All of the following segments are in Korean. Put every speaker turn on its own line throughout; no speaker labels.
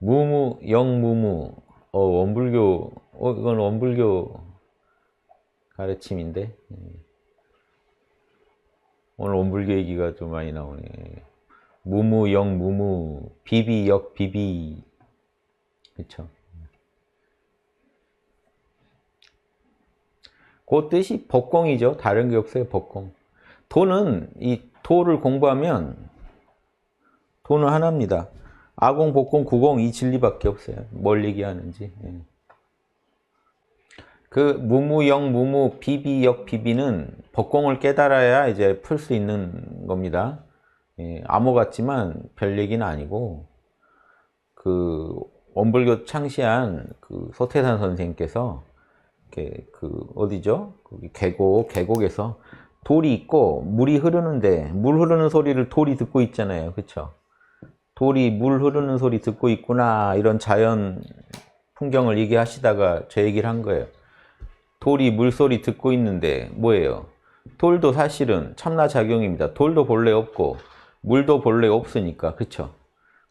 무무, 영무무. 어, 원불교, 어, 이건 원불교 가르침인데. 예. 오늘 원불교 얘기가 좀 많이 나오네. 무무, 영무무, 비비, 역, 비비. 그쵸. 그 뜻이 법공이죠. 다른 게 없어요, 법공. 도는, 이 도를 공부하면, 도는 하나입니다. 아공, 복공, 구공 이 진리밖에 없어요. 뭘 얘기하는지. 예. 그 무무영, 무무, 비비역, 비비는 법공을 깨달아야 이제 풀 수 있는 겁니다. 예, 암호 같지만 별 얘기는 아니고 그 원불교 창시한 그 소태산 선생님께서 이렇게 그 어디죠? 계곡 계곡에서 돌이 있고 물이 흐르는데 물 흐르는 소리를 돌이 듣고 있잖아요, 그렇죠? 돌이 물 흐르는 소리 듣고 있구나 이런 자연 풍경을 얘기하시다가 저 얘기를 한 거예요. 돌이 물소리 듣고 있는데 뭐예요? 돌도 사실은 참나 작용입니다. 돌도 본래 없고 물도 본래 없으니까 그쵸?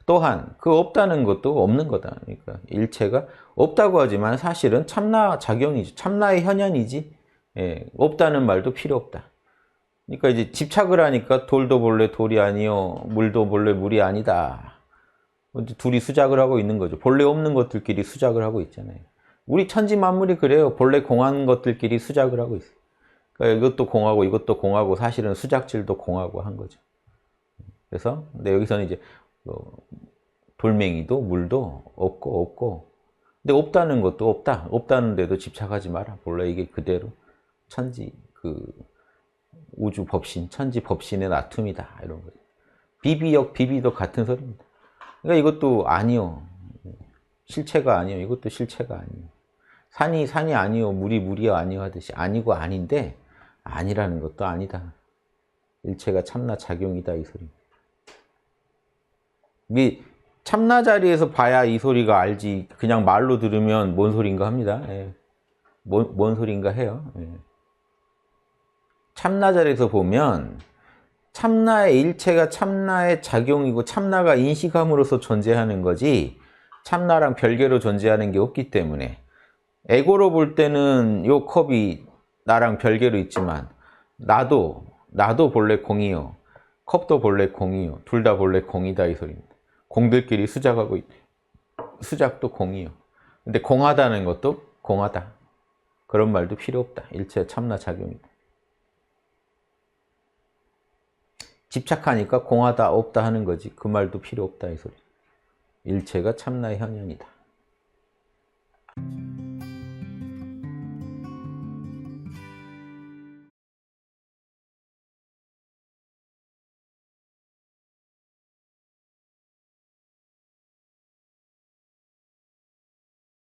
또한 그 없다는 것도 없는 거다. 그러니까 일체가 없다고 하지만 사실은 참나 작용이지. 참나의 현현이지. 예, 없다는 말도 필요 없다. 그러니까 이제 집착을 하니까 돌도 본래 돌이 아니요, 물도 본래 물이 아니다. 둘이 수작을 하고 있는 거죠. 본래 없는 것들끼리 수작을 하고 있잖아요. 우리 천지 만물이 그래요. 본래 공한 것들끼리 수작을 하고 있어요. 그러니까 이것도 공하고 이것도 공하고 사실은 수작질도 공하고 한 거죠. 그래서 근데 여기서는 이제 어, 돌멩이도 물도 없고 없고 근데 없다는 것도 없다. 없다는데도 집착하지 마라. 본래 이게 그대로 천지 그 우주 법신, 천지 법신의 나툼이다. 이런 거죠. 비비역 비비도 같은 소리입니다. 그러니까 이것도 아니요. 실체가 아니요. 이것도 실체가 아니요. 산이 산이 아니요. 물이 물이 아니요 하듯이 아니고 아닌데 아니라는 것도 아니다. 일체가 참나 작용이다 이 소리. 이 참나 자리에서 봐야 이 소리가 알지. 그냥 말로 들으면 뭔 소린가 합니다. 예. 뭔, 뭔 소린가 해요. 예. 참나 자리에서 보면 참나의 일체가 참나의 작용이고 참나가 인식함으로써 존재하는 거지 참나랑 별개로 존재하는 게 없기 때문에 에고로 볼 때는 요 컵이 나랑 별개로 있지만 나도 나도 본래 공이요 컵도 본래 공이요 둘 다 본래 공이다 이 소리입니다. 공들끼리 수작하고 있 수작도 공이요. 근데 공하다는 것도 공하다. 그런 말도 필요 없다. 일체 참나 작용이다 집착하니까 공하다 없다 하는 거지. 그 말도 필요 없다 이 소리. 일체가 참나의 현현이다